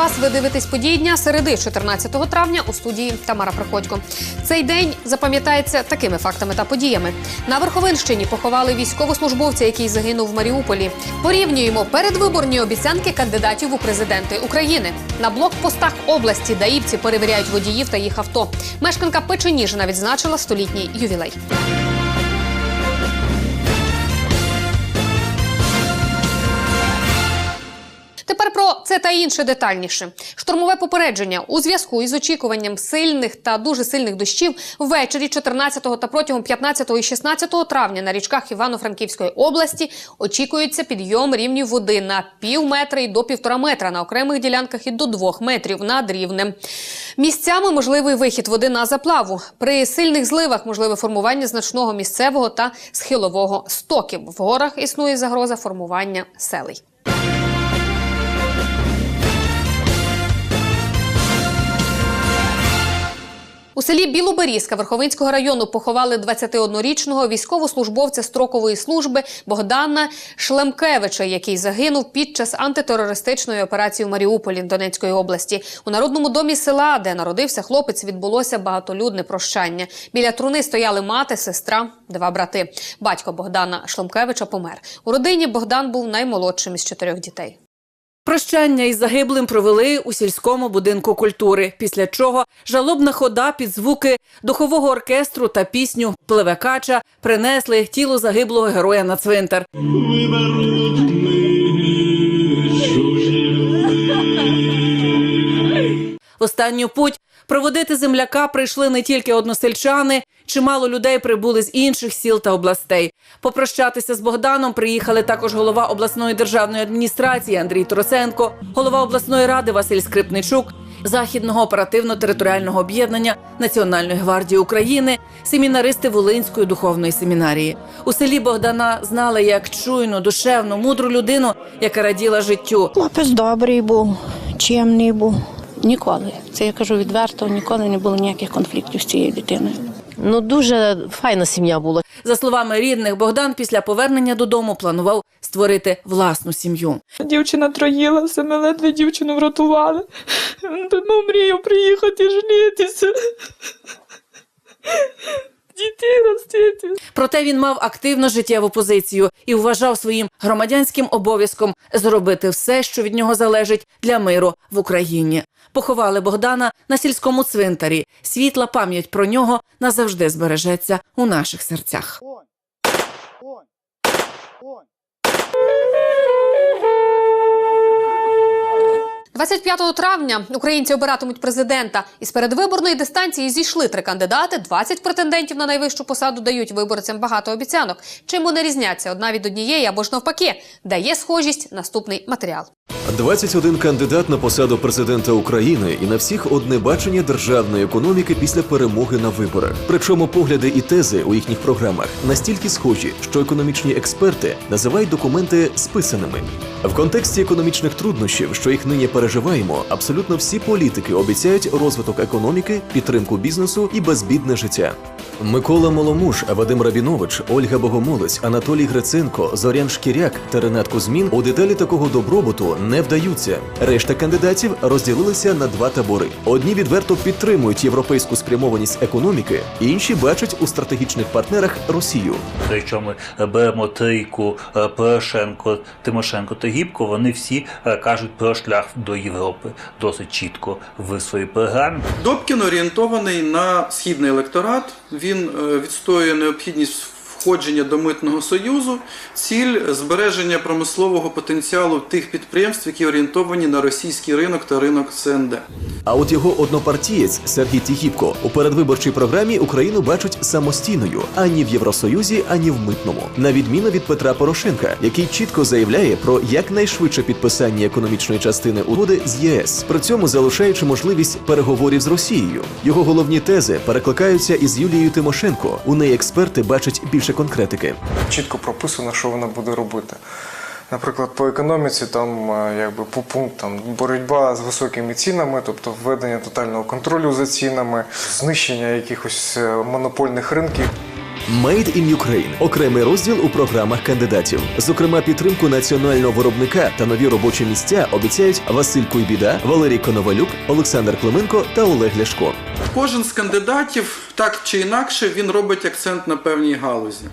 вас. Ви дивитесь події дня середи 14 травня у студії Тамара Приходько. Цей день запам'ятається такими фактами та подіями. На Верховинщині поховали військовослужбовця, який загинув в Маріуполі. Порівнюємо передвиборні обіцянки кандидатів у президенти України. На блокпостах області даївці перевіряють водіїв та їх авто. Мешканка Печеніжина відзначила столітній ювілей. Це та інше детальніше. Штурмове попередження у зв'язку із очікуванням сильних та дуже сильних дощів ввечері 14 та протягом 15 і 16 травня на річках Івано-Франківської області очікується підйом рівнів води на пів метра і до півтора метра на окремих ділянках і до двох метрів над рівнем. Місцями можливий вихід води на заплаву. При сильних зливах можливе формування значного місцевого та схилового стоків. В горах існує загроза формування селей. У селі Білоберізька Верховинського району поховали 21-річного військовослужбовця строкової служби Богдана Шлемкевича, який загинув під час антитерористичної операції в Маріуполі Донецької області. У народному домі села, де народився хлопець, відбулося багатолюдне прощання. Біля труни стояли мати, сестра, два брати. Батько Богдана Шлемкевича помер. У родині Богдан був наймолодшим із чотирьох дітей. Прощання із загиблим провели у сільському будинку культури, після чого жалобна хода під звуки духового оркестру та пісню Пливе кача принесли тіло загиблого героя на цвинтар. Останню путь проводити земляка прийшли не тільки односельчани, чимало людей прибули з інших сіл та областей. Попрощатися з Богданом приїхали також голова обласної державної адміністрації Андрій Тросенко, голова обласної ради Василь Скрипничук, західного оперативно-територіального об'єднання Національної гвардії України, семінаристи Волинської духовної семінарії. У селі Богдана знали як чуйну, душевну, мудру людину, яка раділа життю. Хлопець добрий був, чемний був. Ніколи. Це я кажу відверто, ніколи не було ніяких конфліктів з цією дитиною. Ну дуже файна сім'я була. За словами рідних, Богдан після повернення додому планував створити власну сім'ю. Дівчина троїлася, ми ледве дівчину врятували. Він давно мріяв приїхати женитися. Дітей ростити. Проте він мав активну життєву позицію і вважав своїм громадянським обов'язком зробити все, що від нього залежить для миру в Україні. Поховали Богдана на сільському цвинтарі. Світла пам'ять про нього назавжди збережеться у наших серцях. 25 травня українці обиратимуть президента. Із передвиборної дистанції зійшли три кандидати. 20 претендентів на найвищу посаду дають виборцям багато обіцянок. Чим вони різняться одна від однієї або ж навпаки, дає схожість наступний матеріал. 21 кандидат на посаду президента України і на всіх одне бачення державної економіки після перемоги на виборах. Причому погляди і тези у їхніх програмах настільки схожі, що економічні експерти називають документи списаними. В контексті економічних труднощів, що їх нині переживаємо, абсолютно всі політики обіцяють розвиток економіки, підтримку бізнесу і безбідне життя. Микола Моломуш, Вадим Рабінович, Ольга Богомолець, Анатолій Гриценко, Зорян Шкіряк та Ренат Кузьмін у деталі такого добробуту не вдаються. Решта кандидатів розділилися на два табори: одні відверто підтримують європейську спрямованість економіки, інші бачать у стратегічних партнерах Росію. Якщо ми беремо трійку е, Порошенко, Тимошенко та Гібко, вони всі е, кажуть про шлях до Європи досить чітко в своїй програмі. Добкін орієнтований на східний електорат. Він е, відстоює необхідність входження до митного союзу, ціль збереження промислового потенціалу тих підприємств, які орієнтовані на російський ринок та ринок СНД. А от його однопартієць Сергій Тігіпко у передвиборчій програмі Україну бачить самостійною ані в Євросоюзі, ані в митному, на відміну від Петра Порошенка, який чітко заявляє про якнайшвидше підписання економічної частини угоди з ЄС, при цьому залишаючи можливість переговорів з Росією. Його головні тези перекликаються із Юлією Тимошенко. У неї експерти бачать більше конкретики. чітко прописано, що вона буде робити. Наприклад, по економіці там е, якби по пунктам боротьба з високими цінами, тобто введення тотального контролю за цінами, знищення якихось е, монопольних ринків. Made in Ukraine – окремий розділ у програмах кандидатів. Зокрема, підтримку національного виробника та нові робочі місця обіцяють Василь Куйбіда, Валерій Коновалюк, Олександр Клименко та Олег Ляшко. Кожен з кандидатів так чи інакше він робить акцент на певній галузі.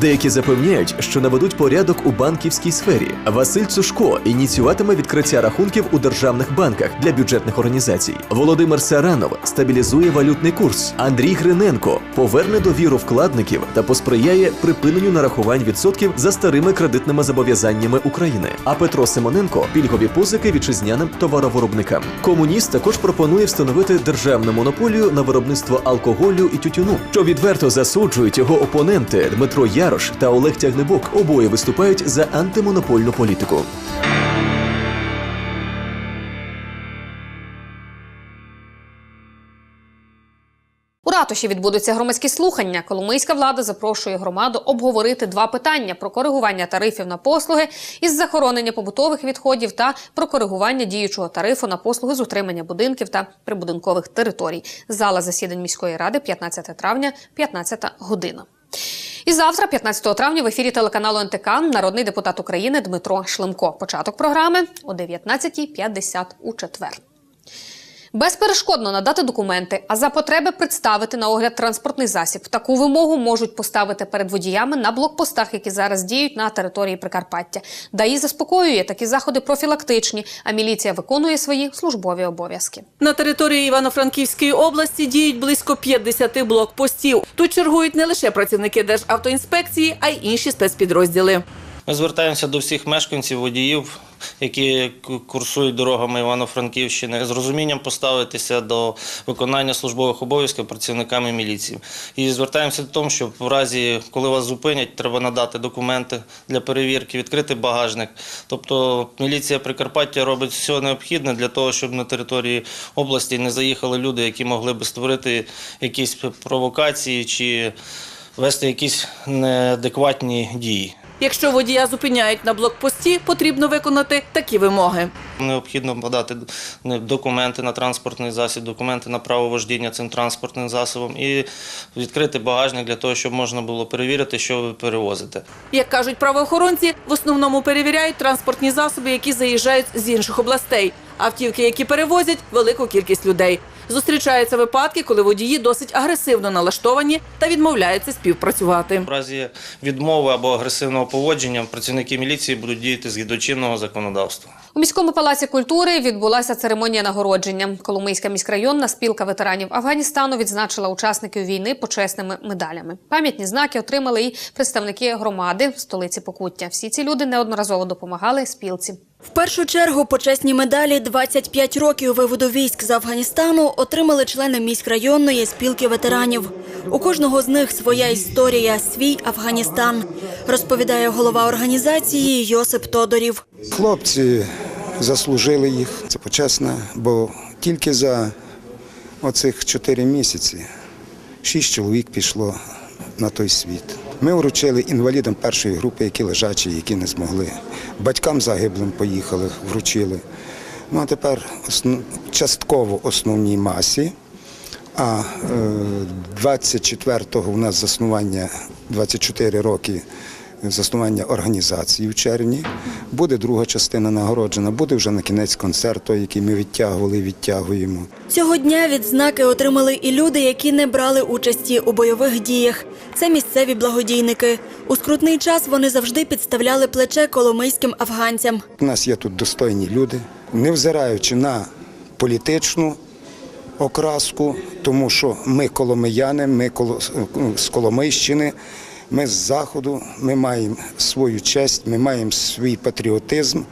Деякі запевняють, що наведуть порядок у банківській сфері. Василь Цушко ініціюватиме відкриття рахунків у державних банках для бюджетних організацій. Володимир Саранов стабілізує валютний курс. Андрій Гриненко поверне довіру вкладників та посприяє припиненню нарахувань відсотків за старими кредитними зобов'язаннями України. А Петро Симоненко пільгові позики вітчизняним товаровиробникам. Комуніст також пропонує встановити державну монополію на виробництво алкоголю і тютюну, що відверто засуджують його опоненти Дмитро Ярош та Олег Тягнебок. Обоє виступають за антимонопольну політику. У ратуші відбудуться громадські слухання. Коломийська влада запрошує громаду обговорити два питання: про коригування тарифів на послуги із захоронення побутових відходів та про коригування діючого тарифу на послуги з утримання будинків та прибудинкових територій. Зала засідань міської ради 15 травня, 15 година. І завтра, 15 травня, в ефірі телеканалу НТК народний депутат України Дмитро Шлемко. Початок програми о 19.50 у четвер. Безперешкодно надати документи, а за потреби представити на огляд транспортний засіб. Таку вимогу можуть поставити перед водіями на блокпостах, які зараз діють на території Прикарпаття. ДАІ заспокоює такі заходи профілактичні, а міліція виконує свої службові обов'язки. На території Івано-Франківської області діють близько 50 блокпостів. Тут чергують не лише працівники Державтоінспекції, а й інші спецпідрозділи. Ми звертаємося до всіх мешканців, водіїв, які курсують дорогами Івано-Франківщини, з розумінням поставитися до виконання службових обов'язків працівниками міліції. І звертаємося до того, що в разі, коли вас зупинять, треба надати документи для перевірки, відкрити багажник. Тобто міліція Прикарпаття робить все необхідне для того, щоб на території області не заїхали люди, які могли би створити якісь провокації чи вести якісь неадекватні дії. Якщо водія зупиняють на блокпості, потрібно виконати такі вимоги. Необхідно подати документи на транспортний засіб, документи на право вождіння цим транспортним засобом і відкрити багажник для того, щоб можна було перевірити, що ви перевозите. Як кажуть правоохоронці, в основному перевіряють транспортні засоби, які заїжджають з інших областей. Автівки, які перевозять велику кількість людей. Зустрічаються випадки, коли водії досить агресивно налаштовані та відмовляються співпрацювати. В разі відмови або агресивного поводження працівники міліції будуть діяти згідно чинного законодавства. У міському палаці культури відбулася церемонія нагородження. Коломийська міськрайонна спілка ветеранів Афганістану відзначила учасників війни почесними медалями. Пам'ятні знаки отримали і представники громади в столиці Покуття. Всі ці люди неодноразово допомагали спілці. В першу чергу почесні медалі «25 років виводу військ з Афганістану отримали члени міськрайонної спілки ветеранів. У кожного з них своя історія, свій Афганістан, розповідає голова організації Йосип Тодорів. Хлопці заслужили їх. Це почесно, бо тільки за оцих чотири місяці шість чоловік пішло на той світ. Ми вручили інвалідам першої групи, які лежачі, які не змогли. Батькам загиблим поїхали, вручили. Ну а тепер частково основній масі. А е, 24-го у нас заснування 24 роки заснування організації в червні. Буде друга частина нагороджена, буде вже на кінець концерту, який ми відтягували і відтягуємо. Цього дня відзнаки отримали і люди, які не брали участі у бойових діях. Це місцеві благодійники. У скрутний час вони завжди підставляли плече коломийським афганцям. У нас є тут достойні люди, не взираючи на політичну окраску, тому що ми коломияни, ми з Коломийщини, ми з Заходу, ми маємо свою честь, ми маємо свій патріотизм.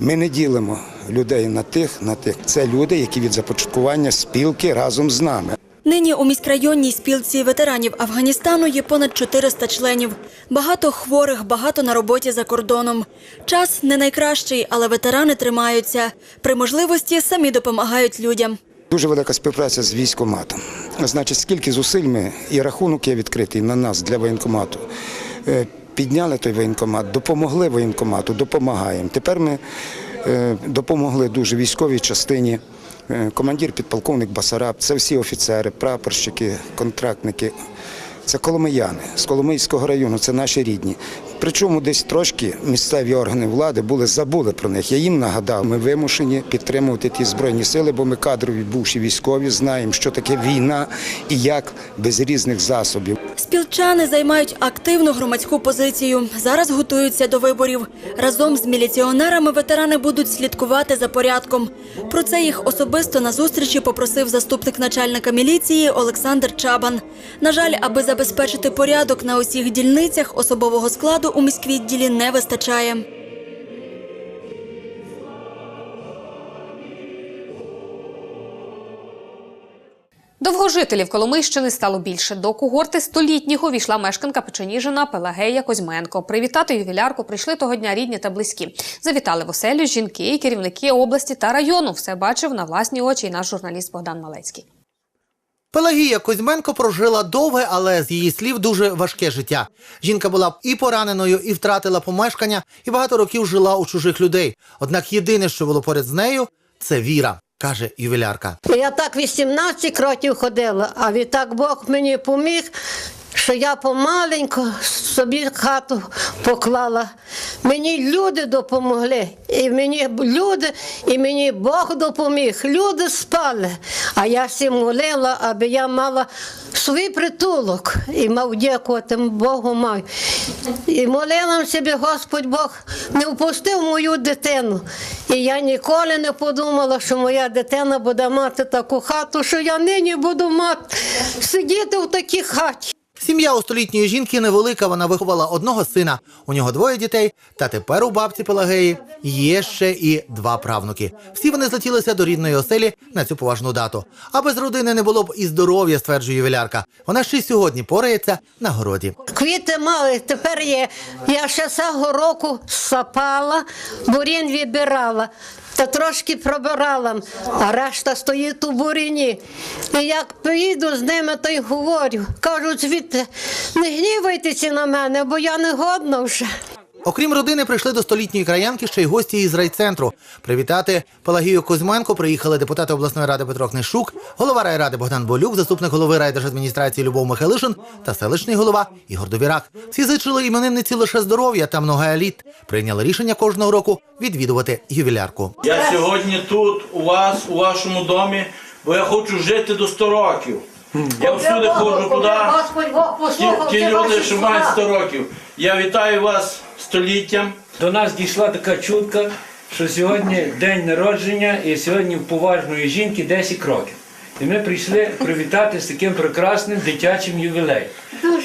Ми не ділимо людей на тих, на тих. Це люди, які від започаткування спілки разом з нами. Нині у міськрайонній спілці ветеранів Афганістану є понад 400 членів. Багато хворих, багато на роботі за кордоном. Час не найкращий, але ветерани тримаються. При можливості самі допомагають людям. Дуже велика співпраця з військкоматом. Значить, скільки зусиль ми і рахунок є відкритий на нас для воєнкомату. Е, Підняли той воєнкомат, допомогли воєнкомату, допомагаємо. Тепер ми е, допомогли дуже військовій частині. Е, Командир підполковник Басараб, це всі офіцери, прапорщики, контрактники. Це коломияни з Коломийського району, це наші рідні. Причому десь трошки місцеві органи влади були забули про них. Я їм нагадав, ми вимушені підтримувати ті збройні сили, бо ми кадрові бувші військові знаємо, що таке війна і як без різних засобів. Спілчани займають активну громадську позицію. Зараз готуються до виборів. Разом з міліціонерами ветерани будуть слідкувати за порядком. Про це їх особисто на зустрічі попросив заступник начальника міліції Олександр Чабан. На жаль, аби забезпечити порядок на усіх дільницях, особового складу у міськвідділі не вистачає. Довгожителів Коломийщини стало більше. До когорти столітніх увійшла мешканка Печеніжина Пелагея Козьменко. Привітати ювілярку прийшли того дня рідні та близькі. Завітали в оселю жінки, керівники області та району. Все бачив на власні очі і наш журналіст Богдан Малецький. Пелагія Козьменко прожила довге, але з її слів дуже важке життя. Жінка була і пораненою, і втратила помешкання, і багато років жила у чужих людей. Однак єдине, що було поряд з нею, це віра, каже ювілярка. Я так 18 років ходила, а відтак Бог мені поміг, що я помаленьку собі хату поклала. Мені люди допомогли, і мені люди, і мені Бог допоміг. Люди спали, а я всі молила, аби я мала свій притулок і мав дякувати Богу маю. І молила собі, Господь Бог не впустив мою дитину. І я ніколи не подумала, що моя дитина буде мати таку хату, що я нині буду мати сидіти в такій хаті. Сім'я у столітньої жінки невелика. Вона виховала одного сина. У нього двоє дітей. Та тепер у бабці Пелагеї є ще і два правнуки. Всі вони злетілися до рідної оселі на цю поважну дату. А без родини не було б і здоров'я, стверджує ювілярка. Вона ще й сьогодні порається на городі. Квіти мали, тепер є. Я ще цього року сапала, бурін вибирала. Та трошки пробирала, а решта стоїть у буріні. І як поїду з ними, то й говорю. Кажуть, звідти не гнівайтеся на мене, бо я не годна вже. Окрім родини, прийшли до столітньої краянки ще й гості із райцентру. Привітати Пелагію Козьменко приїхали депутати обласної ради Петро Книшук, голова райради Богдан Болюк, заступник голови райдержадміністрації Любов Михайлишин та селищний голова Ігор Довірак. Всі зичили іменинниці лише здоров'я та много літ. Прийняли рішення кожного року відвідувати ювілярку. Я сьогодні тут, у вас, у вашому домі, бо я хочу жити до 100 років. Я всюди ходжу туди. Ті, ті люди, що мають 100 років. Я вітаю вас століттям. До нас дійшла така чутка, що сьогодні день народження і сьогодні в поважної жінки 10 років. І ми прийшли привітати з таким прекрасним дитячим ювілеєм.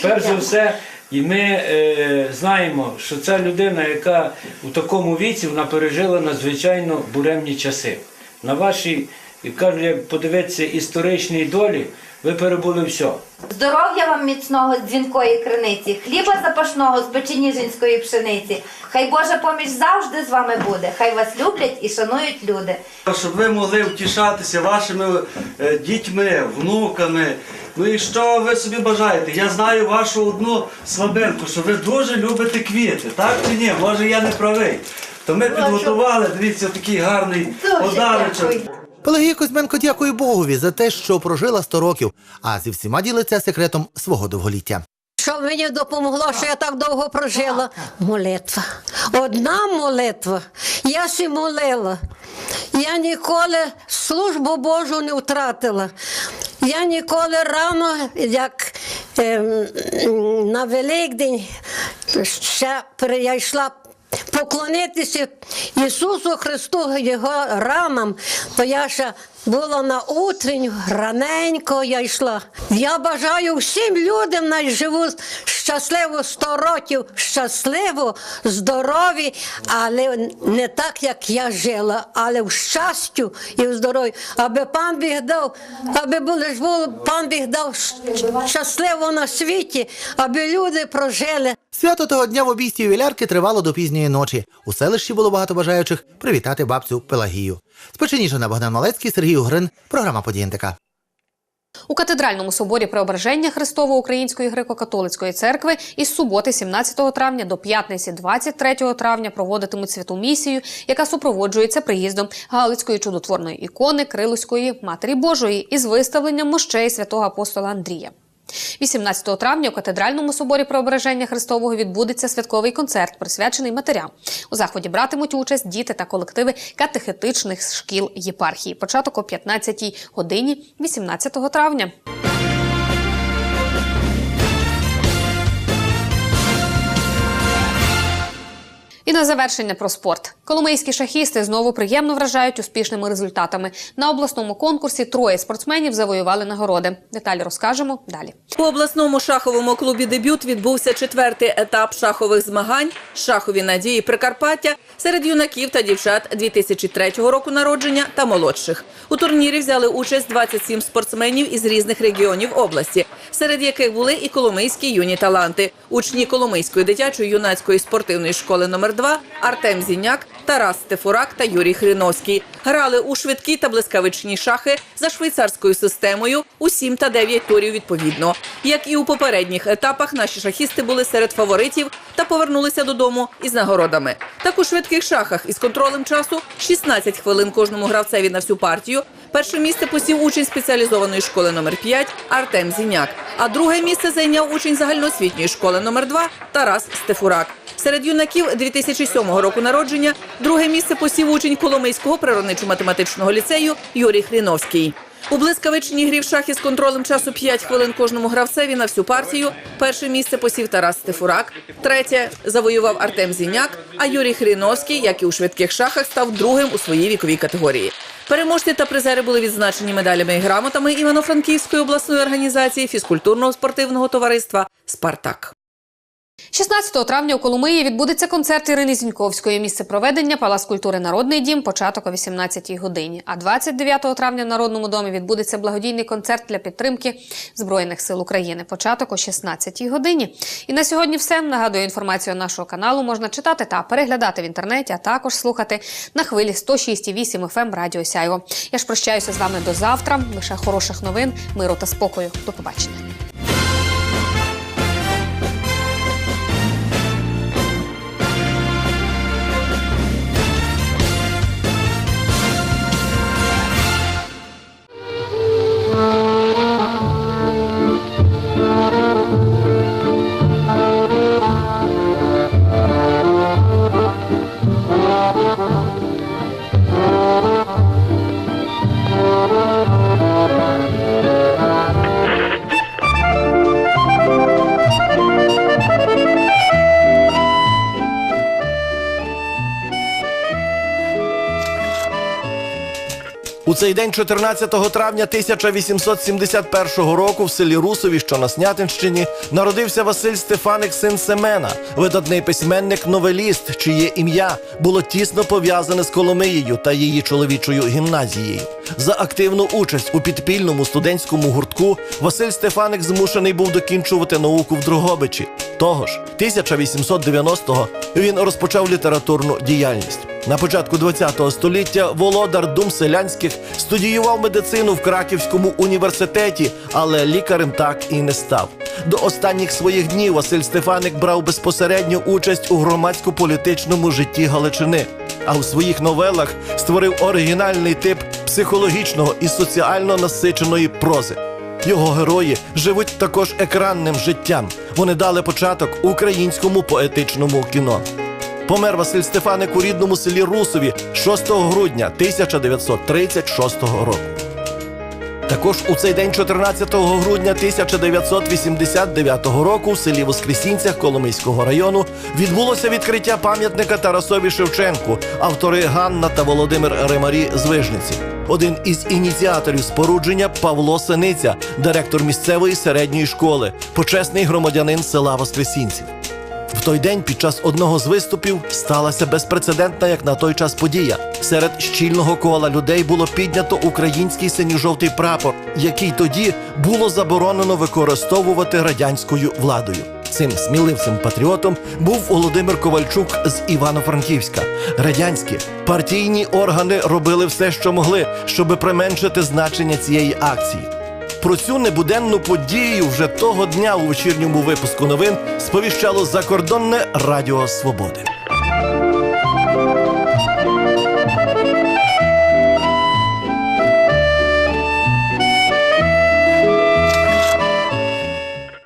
Перш за все, і ми е, знаємо, що ця людина, яка у такому віці, вона пережила надзвичайно буремні часи. На вашій, як кажуть, подивитися історичній долі, ви перебули все. Здоров'я вам міцного з дзвінкої криниці, хліба запашного з печеніжинської пшениці. Хай Божа поміч завжди з вами буде. Хай вас люблять і шанують люди. Щоб ви могли втішатися вашими е, дітьми, внуками. Ну і що ви собі бажаєте? Я знаю вашу одну слабинку, що ви дуже любите квіти, так чи ні? Може я не правий. То ми підготували, дивіться, такий гарний подарочок. Пелагія Козьменко дякує Богові за те, що прожила 100 років, а зі всіма ділиться секретом свого довголіття. Що мені допомогло, що я так довго прожила? Молитва. Одна молитва. Я сі молила. Я ніколи службу Божу не втратила. Я ніколи рано, як ем, на Великдень, ще я поклонитися Ісусу Христу Його рамам, то я ще була на утренню, раненько я йшла. Я бажаю всім людям, най живуть щасливо 100 років, щасливо, здорові, але не так, як я жила, але в щастю і в здоров'ї. Аби пан Біг дав, аби були ж було, пан Біг дав щасливо на світі, аби люди прожили. Свято того дня в обійсті ювілярки тривало до пізньої ночі. У селищі було багато бажаючих привітати бабцю Пелагію. З Печеніжина Богдан Малецький, Сергій Угрин. Програма «Події НТК». У катедральному соборі Преображення Христово-Української греко-католицької церкви із суботи 17 травня до п'ятниці 23 травня проводитимуть святу місію, яка супроводжується приїздом Галицької чудотворної ікони Крилуської Матері Божої із виставленням мощей святого апостола Андрія. 18 травня у катедральному соборі Преображення Христового відбудеться святковий концерт, присвячений матерям. У заході братимуть участь діти та колективи катехетичних шкіл єпархії. Початок о 15 годині 18 травня. І на завершення про спорт. Коломийські шахісти знову приємно вражають успішними результатами. На обласному конкурсі троє спортсменів завоювали нагороди. Деталі розкажемо далі. У обласному шаховому клубі дебют відбувся четвертий етап шахових змагань Шахові надії Прикарпаття серед юнаків та дівчат 2003 року народження та молодших. У турнірі взяли участь 27 спортсменів із різних регіонів області, серед яких були і коломийські юні таланти, учні Коломийської дитячої юнацької спортивної школи номер 2 Артем Зіняк, Тарас Стефурак та Юрій Хриновський. Грали у швидкі та блискавичні шахи за швейцарською системою у 7 та 9 турів відповідно. Як і у попередніх етапах, наші шахісти були серед фаворитів та повернулися додому із нагородами. Так у швидких шахах із контролем часу 16 хвилин кожному гравцеві на всю партію. Перше місце посів учень спеціалізованої школи номер 5 Артем Зіняк. А друге місце зайняв учень загальноосвітньої школи номер 2 Тарас Стефурак. Серед юнаків 2007 року народження друге місце посів учень Коломийського природничо-математичного ліцею Юрій Хріновський. У блискавичній грі в шахі з контролем часу 5 хвилин кожному гравцеві на всю партію. Перше місце посів Тарас Стефурак, третє завоював Артем Зіняк, а Юрій Хріновський, як і у швидких шахах, став другим у своїй віковій категорії. Переможці та призери були відзначені медалями і грамотами Івано-Франківської обласної організації фізкультурного спортивного товариства Спартак. 16 травня у Коломиї відбудеться концерт Ірини Зіньковської. Місце проведення Палац культури Народний дім, початок о 18-й годині. А 29 травня в Народному домі відбудеться благодійний концерт для підтримки Збройних сил України. Початок о 16-й годині. І на сьогодні все. Нагадую, інформацію нашого каналу можна читати та переглядати в інтернеті, а також слухати на хвилі 106,8 FM Радіо Сяйво. Я ж прощаюся з вами до завтра. Лише хороших новин, миру та спокою. До побачення. Цей день, 14 травня 1871 року, в селі Русові, що на Снятинщині, народився Василь Стефаник, син Семена, видатний письменник новеліст, чиє ім'я було тісно пов'язане з Коломиєю та її чоловічою гімназією. За активну участь у підпільному студентському гуртку Василь Стефаник змушений був докінчувати науку в Дрогобичі. Того ж, 1890-го він розпочав літературну діяльність. На початку ХХ століття володар дум селянських студіював медицину в Краківському університеті, але лікарем так і не став. До останніх своїх днів Василь Стефаник брав безпосередню участь у громадсько-політичному житті Галичини. А у своїх новелах створив оригінальний тип психологічного і соціально насиченої прози. Його герої живуть також екранним життям. Вони дали початок українському поетичному кіно. Помер Василь Стефаник у рідному селі Русові 6 грудня 1936 року. Також у цей день, 14 грудня 1989 року, в селі Воскресінцях Коломийського району відбулося відкриття пам'ятника Тарасові Шевченку, автори Ганна та Володимир Римарі з Вижниці. Один із ініціаторів спорудження Павло Синиця, директор місцевої середньої школи, почесний громадянин села Воскресінців. В той день під час одного з виступів сталася безпрецедентна, як на той час подія. Серед щільного кола людей було піднято український синьо-жовтий прапор, який тоді було заборонено використовувати радянською владою. Цим сміливцем патріотом був Володимир Ковальчук з Івано-Франківська. Радянські партійні органи робили все, що могли, щоби применшити значення цієї акції. Про цю небуденну подію вже того дня у вечірньому випуску новин сповіщало закордонне Радіо Свободи.